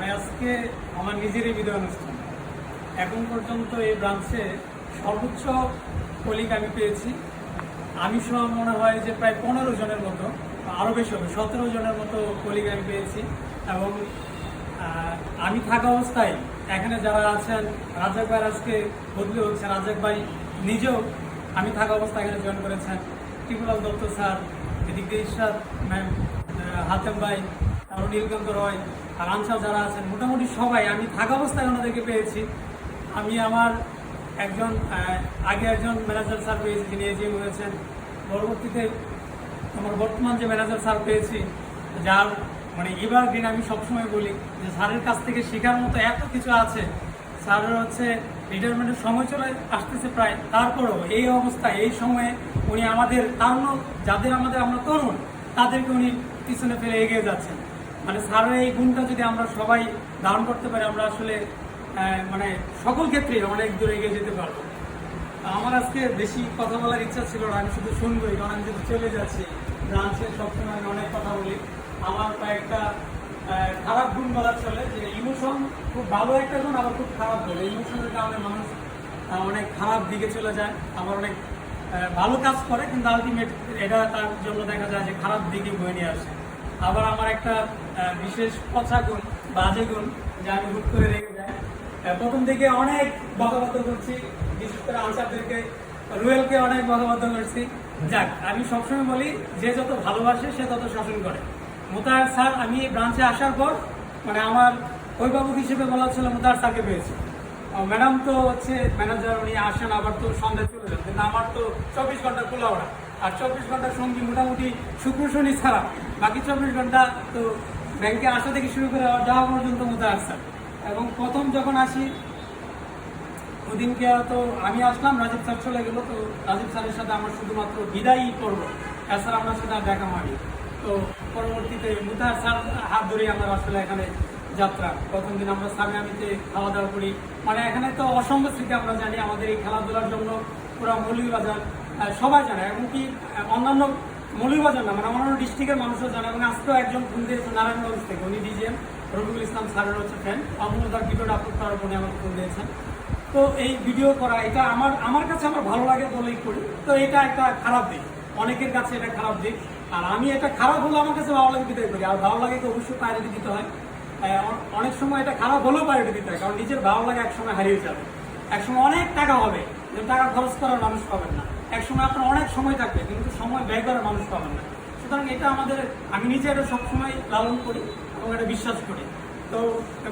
মানে আজকে আমার নিজেরই বিদায় অনুষ্ঠান। এখন পর্যন্ত এই ব্রাঞ্চে সর্বোচ্চ কলিগ আমি পেয়েছি। আমি সহ মনে হয় যে প্রায় পনেরো জনের মতো আরও বেশি হবে, সতেরো জনের মতো কলিগ আমি পেয়েছি এবং আমি থাকা অবস্থায় এখানে যারা আছেন, রাজাক ভাই আজকে বদলে হচ্ছে, রাজাক ভাই নিজেও আমি থাকা অবস্থায় এখানে জয়েন করেছেন। টিপুলাল দত্ত স্যার, এদিক দিয়ে ইশরাত ম্যাম হাতেম ভাই আর নীলকান্ত রয় আর আনসার যারা আছেন, মোটামুটি সবাই, আমি থাকা অবস্থায় ওনাদেরকে পেয়েছি। আমি আমার একজন আগে একজন ম্যানেজার স্যার পেয়েছি, যিনি এজিএম হয়েছেন। পরবর্তীতে আমার বর্তমান যে ম্যানেজার স্যার পেয়েছি, যার মানে এবার দিন আমি সবসময় বলি, যে স্যারের কাছ থেকে শেখার মতো এত কিছু আছে। স্যারের হচ্ছে রিটায়ারমেন্টের সময় চলে আসতেছে প্রায়, তারপরেও এই অবস্থায় এই সময়ে উনি আমাদের তারুণ, যাদের আমাদের আমরা তরুণ, তাদেরকে উনি পিছনে ফেলে এগিয়ে যাচ্ছেন। মানে স্যারের এই গুণটা যদি আমরা সবাই ধারণ করতে পারি, আমরা আসলে মানে সকল ক্ষেত্রে অনেক দূরে এগিয়ে যেতে পারব। আমার আজকে বেশি কথা বলার ইচ্ছা ছিল না, আমি শুধু শুনবোই, কারণ আমি যদি চলে যাচ্ছি, ব্রাঞ্চে সবসময় আমি অনেক কথা বলি। আমার কয়েকটা খারাপ গুণ বলার চলে, যে ইমোশন খুব ভালো একটা গুণ, আবার খুব খারাপ বলে ইমোশনের কারণে মানুষ অনেক খারাপ দিকে চলে যায়, আবার অনেক ভালো কাজ করে, কিন্তু আলটিমেট এটা তার জন্য দেখা যায় যে খারাপ দিকে বয়ে নিয়ে আসে। আবার আমার একটা বিশেষ পচা গুণ, বাজে গুণ যা আমি হুট করে রেখে যাই। প্রথম দিকে অনেক বকাবদ্ধ করছি, বিশেষ করে আনসারদেরকে, রুয়েলকে অনেক বকাবদ্ধ করছি। যাক, আমি সবসময় বলি, যে যত ভালোবাসে, সে তত শাসন করে। মোতাহার স্যার, আমি ব্রাঞ্চে আসার পর মানে আমার অভিভাবক হিসেবে বলা ছিল মোতাহার স্যারকে পেয়েছি। ম্যাডাম তো হচ্ছে ম্যানেজার উনি আসেন, আবার তো সন্ধ্যা চলে যান, কিন্তু আমার তো চব্বিশ ঘণ্টা খোলা ওরা আর চব্বিশ ঘণ্টা সঙ্গী মোটামুটি শুক্র শনি ছাড়া। বাকি চব্বিশ ঘণ্টা তো ব্যাংকে আসা থেকে শুরু করে যাওয়া পর্যন্ত মোতাহার স্যার এবং প্রথম যখন আসি ওদিনকে তো আমি আসলাম রাজীব স্যার চলে গেল তো রাজীব স্যারের সাথে আমার শুধুমাত্র বিদায়ই করব। এছাড়া আমার সাথে আর দেখা হয়নি। তো পরবর্তীতে মুতার স্যার হাত ধরে আমরা আসলে এখানে যাত্রা। প্রথম দিন আমরা সামনে আমিতে খাওয়া দাওয়া করি। মানে এখানে তো অসংখ্য স্মৃতি আমরা জানি। আমাদের এই খেলাধুলার জন্য পুরো মৌলিকবাজার আহ, সবাই জানে, এমনকি অন্যান্য মৌলিকবাজার না মানে অন্যান্য ডিস্ট্রিক্টের মানুষও জানে, এবং আজকেও একজন ফোন দিয়েছে নারায়ণগঞ্জ থেকে, উনি ডিজিএম রবিউল ইসলাম স্যারের হচ্ছে ফ্রেন্ড অমূল্য তার ভিডিওটা আপলোড করার পরে আমাকে ফোন দিয়েছেন। তো এই ভিডিও করা, এটা আমার আমার কাছে আমার ভালো লাগে বলেই করি, তো এটা একটা খারাপ দিক, অনেকের কাছে এটা খারাপ দিক, আর আমি এটা খারাপ হলে আমার কাছে ভালো লাগে বিদায় করি, আর ভালো লাগে তো অবশ্যই প্রায়োরিটি দিতে হয়। অনেক সময় এটা খারাপ হলেও প্রায়োরিটি দিতে হয়, কারণ নিজের ভালো লাগে একসময় হারিয়ে যাবে, একসময় অনেক টাকা হবে টাকা খরচ করার মানুষ পাবেন না। একসময় আপনার অনেক সময় থাকবে, কিন্তু সময় ব্যয় করার মানুষ পাবেন না। সুতরাং এটা আমাদের, আমি নিজে এটা সবসময় লালন করি এবং এটা বিশ্বাস করি। তো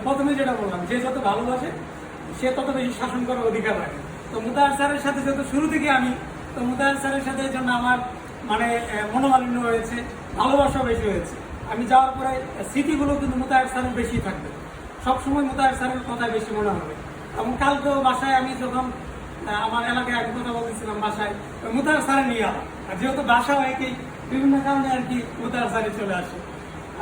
প্রথমে যেটা বললাম, যে যত ভালোবাসে, সে তত বেশি শাসন করার অধিকার রাখে। তো মুতাহার স্যারের সাথে যেহেতু শুরু থেকে আমি, তো মুতাহার স্যারের সাথে এই জন্য আমার মানে মনোমালিন্য হয়েছে ভালোবাসা বেশি হয়েছে। আমি যাওয়ার পরে স্মৃতিগুলো কিন্তু মুতাহার স্যারের বেশি থাকবে। সবসময় মুতাহার স্যারের কথা বেশি মনে হবে। এবং কালকেও বাসায় আমি যখন আমার এলাকায় এক কথা বলতেছিলাম বাসায় ওই মুতাহার স্যারে নিয়ে আলাম আর যেহেতু বাসা কি, বিভিন্ন কারণে আর কি মুতাহার স্যারে চলে আসে।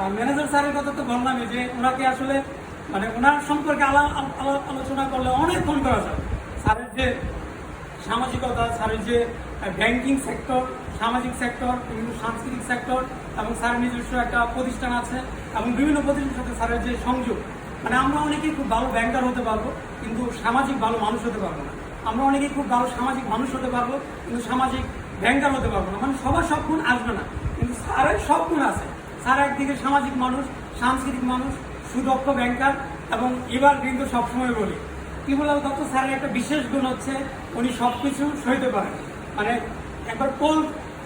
আর ম্যানেজার স্যারের কথা তো বললামই যে ওনাকে আসলে মানে ওনার সম্পর্কে আলা- আলা- আলোচনা করলে অনেকক্ষণ করা যায়। স্যারের যে সামাজিকতা, স্যারের যে ব্যাংকিং সেক্টর, সামাজিক সেক্টর, বিভিন্ন সাংস্কৃতিক সেক্টর, এবং স্যারের নিজস্ব একটা প্রতিষ্ঠান আছে, এবং বিভিন্ন প্রতিষ্ঠানের সাথে স্যারের যে সংযোগ। মানে আমরা অনেকেই খুব ভালো ব্যাংকার হতে পারব, কিন্তু সামাজিক ভালো মানুষ হতে পারব না। আমরা অনেকেই খুব ভালো সামাজিক মানুষ হতে পারব, কিন্তু সামাজিক ব্যাংকার হতে পারব না। মানে সবার সব গুণ আসবে না। কিন্তু স্যারের সব গুণ আছে। স্যার একদিকে সামাজিক মানুষ, সাংস্কৃতিক মানুষ, সুদক্ষ ব্যাংকার এবং এবার কিন্তু সবসময় বলি ত্রিপুলাল দত্ত স্যারের একটা বিশেষ গুণ হচ্ছে, উনি সব কিছু সইতে পারেন। মানে একবার কোল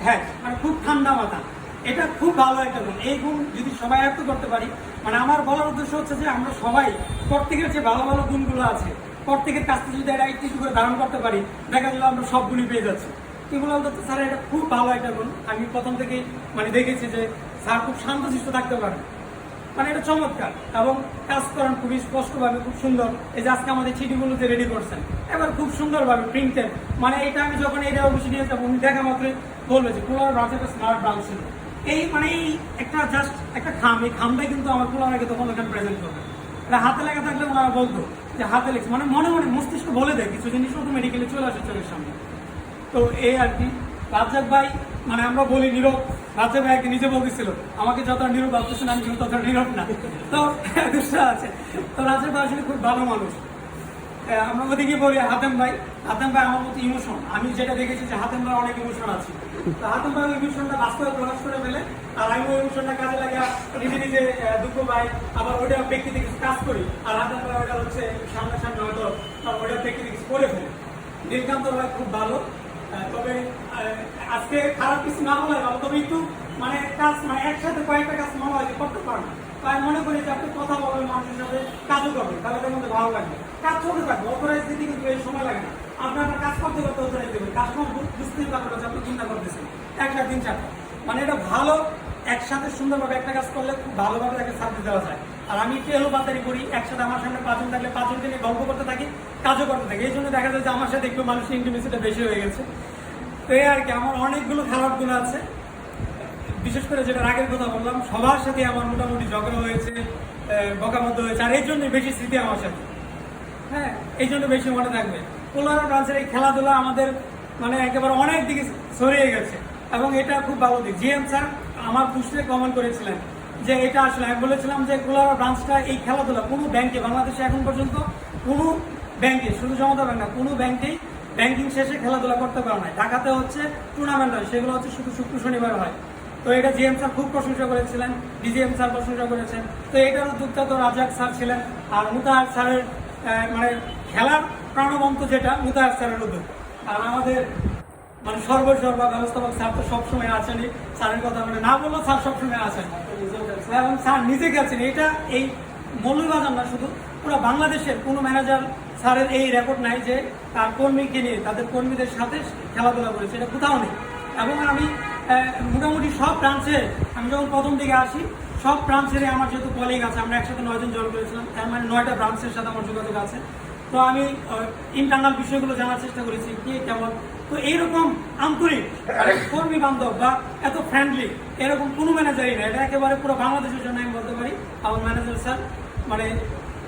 হ্যাঁ মানে খুব ঠান্ডা মাথা। এটা খুব ভালো একটা গুণ। এই গুণ যদি সবাই আয়ত্ত করতে পারি মানে আমার বলার উদ্দেশ্য হচ্ছে যে আমরা সবাই প্রত্যেকের যে ভালো ভালো গুণগুলো আছে। প্রত্যেকের কাছ থেকে যদি এটা একটু করে ধারণ করতে পারি, দেখা গেল আমরা সব গুণই পেয়ে যাচ্ছি। ত্রিপুলাল দত্ত স্যারের এটা খুব ভালো একটা গুণ। আমি প্রথম থেকেই মানে দেখেছি যে স্যার খুব শান্তশিষ্ট থাকতে পারেন। মানে এটা চমৎকার এবং কাজ করেন খুবই স্পষ্টভাবে, খুব সুন্দর। এই যে আজকে আমাদের চিঠিগুলোতে রেডি করছেন, এবার খুব সুন্দরভাবে প্রিন্টেড মানে এটা আমি যখন এটা অফিসে নিয়ে যাব, উনি দেখা মাত্রই বলবে যে কুলার ব্রাঞ্চ একটা স্মার্ট ব্রাঞ্চ ছিল। এই মানে এই একটা জাস্ট একটা খাম, এই খামটাই কিন্তু আমার কুলার আগে তখন ওখানে প্রেজেন্ট করবে। হাতে লেখা থাকলে ওনারা বলতো যে হাতে লেখছে। মানে মনে মনে মস্তিষ্ক বলে দেয় কিছু জিনিস তো মেডিকেলে চলে আসে চোখের সামনে। তো এই আর কি। রাজ্জাক ভাই মানে আমরা বলি নীরব। রাজ্জাক ভাই নিজে বলতেছিল, আমাকে যত নীরব ভাবতেছেন, আমি কিন্তু তত নীরব না। তো আছে। তো রাজ্জাক ভাই আসলে খুব ভালো মানুষ। আমরা ওদিকে বলি, হাতেম ভাই হাতেম ভাই আমার মতো ইমোশন আমি যেটা দেখেছি যে হাতেম ভাই অনেক ইমোশন আছে। তো হাতেম ভাই ইমোশনটা বাস্তবে প্রকাশ করে ফেলে, আর আমি ওই ইমোশনটা কাজে লাগা নিজে নিজে দুঃখ পাই, আবার ওইটা ব্যক্তিতে কিছু কাজ করি, আর হাতেম ভাই ওইটা হচ্ছে সামনে সামনে হয়তো ওইটা ব্যক্তিতে কিছু করে ফেলে। নীলকান্ত ভাই খুব ভালো তবে আজকে খারাপ কিছু না বলে ভালো, তবে একটু মানে কাজ মানে একসাথে কয়েকটা কাজ মনে হয় যে করতে পারেন তাই মনে করি যে আপনি কথা বলবেন মানুষের সাথে, কাজও করবেন, তাহলে মধ্যে ভালো লাগবে। কাজ চলতে থাকবে অথরাইজ দিতে কিন্তু এই সময় লাগে না। আপনার একটা কাজ করতে করতে অথরাইজ দেবেন কাজ কম বুঝতেই পারবেন যে আপনি চিন্তা করতেছেন। একটা দিন চারটা মানে এটা ভালো, একসাথে সুন্দরভাবে একটা কাজ করলে খুব ভালোভাবে তাকে সার্ভিস দেওয়া যায়। আর আমি একটু এলো বাতারি করি, একসাথে আমার সামনে পাঁচজন থাকলে পাঁচজনকে নিয়ে গল্প করতে থাকি, কাজও করতে থাকি। এই জন্য দেখা যায় যে আমার সাথে একটু মানুষের ইন্টিমেসিটা বেশি হয়ে গেছে। তো এই আর কি, আমার অনেকগুলো খারাপ গুণ আছে। বিশেষ করে যেটা রাগের কথা বললাম, সবার সাথে আমার মোটামুটি ঝগড়া হয়েছে বকামত হয়েছে, আর এই জন্য বেশি স্মৃতি আমার সাথে। হ্যাঁ এই জন্য বেশি মনে থাকবে। কোলারা ব্রাঞ্চের এই খেলাধুলা আমাদের মানে একেবারে অনেক দিকে ছড়িয়ে গেছে। এবং এটা খুব ভালো দিক। জিএম স্যার আমার পুষ্টে কমেন্ট করেছিলেন যে এটা আসলে আমি বলেছিলাম যে কোলারা ব্রাঞ্চটা এই খেলাধুলা কোনো ব্যাংকে, বাংলাদেশে এখন পর্যন্ত কোনো ব্যাংকে, শুধু জমাতে ব্যাংক না, কোনো ব্যাংকেই ব্যাংকিং শেষে খেলাধুলা করতে পারে না ঢাকাতে হচ্ছে টুর্নামেন্ট হয়, সেগুলো হচ্ছে শুধু শুক্র শনিবার হয়। তো এটা জিএম স্যার খুব প্রশংসা করেছিলেন, ডিজিএম স্যার প্রশংসা করেছেন। তো এটার উদ্যোক্তা তো রাজাক স্যার ছিলেন, আর মুতাহার স্যারের মানে খেলার প্রাণবন্ত যেটা মুতাহার স্যারের উদ্যোগ। আর আমাদের মানে সর্বসর্বা ব্যবস্থাপক স্যার তো সবসময় আছেনই স্যারের কথা মানে না বললেও স্যার সবসময় আছেন। এবং স্যার নিজে গেছেন। এটা এই মৌলবাজার না, শুধু পুরো বাংলাদেশের কোনো ম্যানেজার স্যারের এই রেকর্ড নাই যে তার কর্মীকে নিয়ে, তাদের কর্মীদের সাথে খেলাধুলা করেছে। এটা কোথাও নেই। এবং আমি মোটামুটি সব ব্রাঞ্চে আমি যখন প্রথম দিকে আসি সব ব্রাঞ্চেরই আমার যেহেতু কলিগ আছে আমরা একসাথে নয়জন জয়েন করেছিলাম তার মানে নয়টা ব্রাঞ্চের সাথে আমার যোগাযোগ আছে। তো আমি ইন্টারনাল বিষয়গুলো জানার চেষ্টা করেছি কে কেমন। তো এইরকম আন্তরিক কর্মী বান্ধব বা এত ফ্রেন্ডলি এরকম কোনো ম্যানেজারই না এটা একেবারে পুরো বাংলাদেশের জন্য আমি বলতে পারি আমার ম্যানেজার স্যার মানে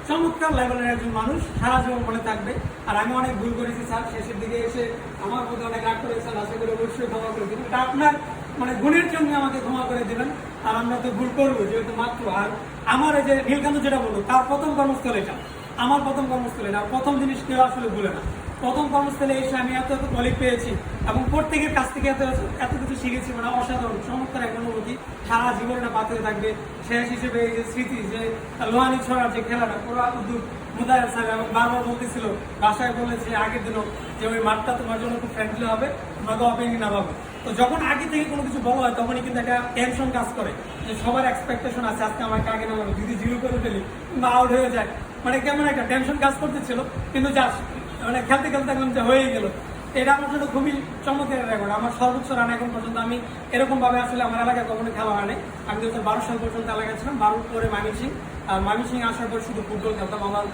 চমৎকার লেভেলের একজন মানুষ সারা জীবন মনে থাকবে। আর আমি অনেক ভুল করেছি স্যার শেষের দিকে এসে আমার মধ্যে অনেক রাগ করেছে স্যার আশা করি অবশ্যই ক্ষমা করে এটা আপনার মানে গুণের জন্য আমাকে ক্ষমা করে দেবেন। আর আমরা তো ভুল করব, যেহেতু মাত্র আর আমার এই যে নীলকান্ত যেটা বলল, তার প্রথম কর্মস্থল এটা। আমার প্রথম কর্মস্থল এটা। প্রথম জিনিস কেউ আসলে ভুলে না। প্রথম কর্মস্থলে এসে আমি এত এত কলিগ পেয়েছি এবং প্রত্যেকের কাছ থেকে এত এত কিছু শিখেছি। মানে অসাধারণ, চমৎকার এক অনুভূতি। সারা জীবনটা বাঁচতে থাকবে। শেষ হিসেবে এই যে স্মৃতি, যে লোহানি ছড়ার যে খেলাটা, পুরো উদ্যোগ মুদায় স্যার বারবার বলতেছিল, বাসায় বলেছে আগের দিনও যে ওই মাঠটা তোমার জন্য খুব ফ্রেন্ডলি হবে। তোমাকে অপেক্ষা না পাবে তো যখন আগে থেকে কোনো কিছু বলা হয়, তখনই কিন্তু একটা টেনশন কাজ করে যে সবার এক্সপেকটেশন আছে, আজকে আমাকে আগে না হবে যদি জিরো করে ফেলি বা আউট হয়ে যায়। মানে কেমন একটা টেনশন কাজ করতেছিল, কিন্তু যা মানে খেলতে খেলতে এখন যে হয়েই গেল। এটা আমার জন্য খুবই চমৎকার রেকর্ড আমার সর্বোচ্চ রান এখন পর্যন্ত আমি এরকম ভাবে আসলে আমার এলাকায় কখনো খেলা হয়নি। আমি দু হাজার বারো সাল পর্যন্ত এলাকায় ছিলাম। বারোর পরে মামি সিং আর মামি সিং আসার পর শুধু ফুটবল খেলতাম। আমার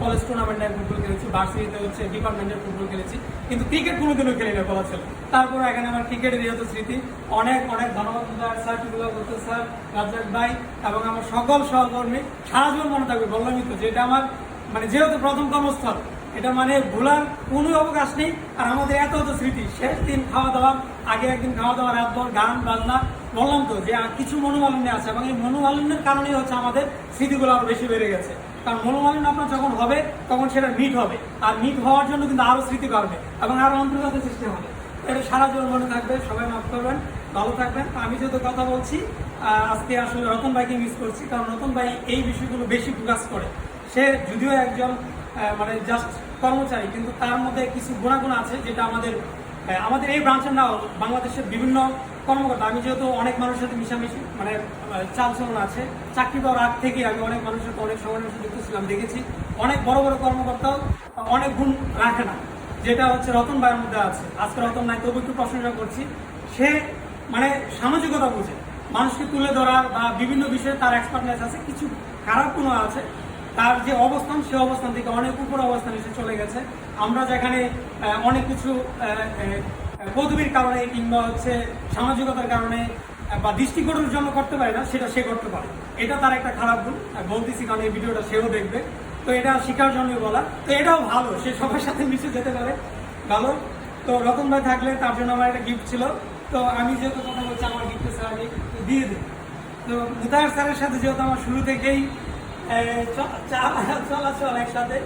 কলেজ টুর্নামেন্টে ফুটবল খেলেছি। ভার্সিটিতে হচ্ছে ডিপার্টমেন্টের ফুটবল খেলেছি। কিন্তু ক্রিকেট কোনোদিনও খেলি না বলা ছিল তারপর এখানে আমার ক্রিকেটের যেহেতু স্মৃতি। অনেক অনেক ধন্যবাদ স্যার টিপুল্লাহ দত্ত স্যার, রাজ্জাক ভাই এবং আমার সকল সহকর্মী। সারা জীবন মনে থাকবে বললামই তো যে এটা আমার মানে যেহেতু প্রথম কর্মস্থল এটা মানে ভোলার কোনো অবকাশ নেই। আর আমাদের এত এত স্মৃতি, শেষ দিন খাওয়া দাওয়া আগে একদিন খাওয়া দাওয়া রাতভর গান, বাজনা, বললাম তো যে কিছু মনোমালিন্য আছে। এবং এই মনোমালিন্যের কারণেই হচ্ছে আমাদের স্মৃতিগুলো আরও বেশি বেড়ে গেছে। কারণ মনোমালিন্য আপনার যখন হবে, তখন সেটা মিট হবে। আর মিট হওয়ার জন্য কিন্তু আরও স্মৃতি বাড়বে এবং আরও অন্তর্গত সৃষ্টি হবে। এটা সারা জীবন মনে থাকবে। সবাই মাফ করবেন। ভালো থাকবেন। আমি যেহেতু কথা বলছি আজকে আসলে রতন ভাইকে মিস করছি। কারণ রতন ভাই এই বিষয়গুলো বেশি ফোকাস করে। সে যদিও একজন মানে জাস্ট কর্মচারী, কিন্তু তার মধ্যে কিছু গুণাগুণ আছে যেটা আমাদের আমাদের এই ব্রাঞ্চের নাও বাংলাদেশের বিভিন্ন কর্মকর্তা। আমি যেহেতু অনেক মানুষের সাথে মিশামিশি মানে চালচলন আছে, চাকরি পাওয়ার আগ থেকে আমি অনেক মানুষের অনেক সময়ের সাথে যুক্ত ছিলাম, দেখেছি। অনেক বড় বড় কর্মকর্তাও অনেক গুণ রাখে না, যেটা হচ্ছে রতন ভাইয়ের মধ্যে আছে। আজকে রতন নাই, তবু একটু প্রশংসা করছি। সে মানে সামাজিকতা বুঝে। মানুষকে তুলে ধরার বা বিভিন্ন বিষয়ে তার এক্সপার্টনেস আছে, কিছু খারাপ কোনো আছে তার যে অবস্থান, সে অবস্থান থেকে অনেক উপর অবস্থানে এসে চলে গেছে। আমরা যেখানে অনেক কিছু পদবীর কারণে কিংবা হচ্ছে সামাজিকতার কারণে বা দৃষ্টিকোণের জন্য করতে পারে না, সেটা সে করতে পারে। এটা তার একটা খারাপ গুণ বলতেছি কারণ এই ভিডিওটা সেও দেখবে। তো এটা শিকার জন্যই বলা। তো এটাও ভালো, সে সবার সাথে মিশে যেতে পারে। ভালো। তো রতন ভাই থাকলে তার জন্য আমার একটা গিফট ছিল। তো আমি যেহেতু কথা বলছি, আমার গিফটে স্যার আমি দিয়ে দিই তো মুতাহার স্যারের সাথে যেহেতু আমার শুরু থেকেই চলাচল একসাথে।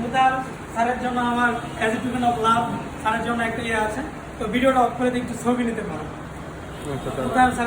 মুতাহার স্যারের জন্য আমার as a token of love স্যারের জন্য একটা ইয়ে আছে। তো ভিডিওটা অফ করে দিয়ে একটু ছবি নিতে পারো। আচ্ছা,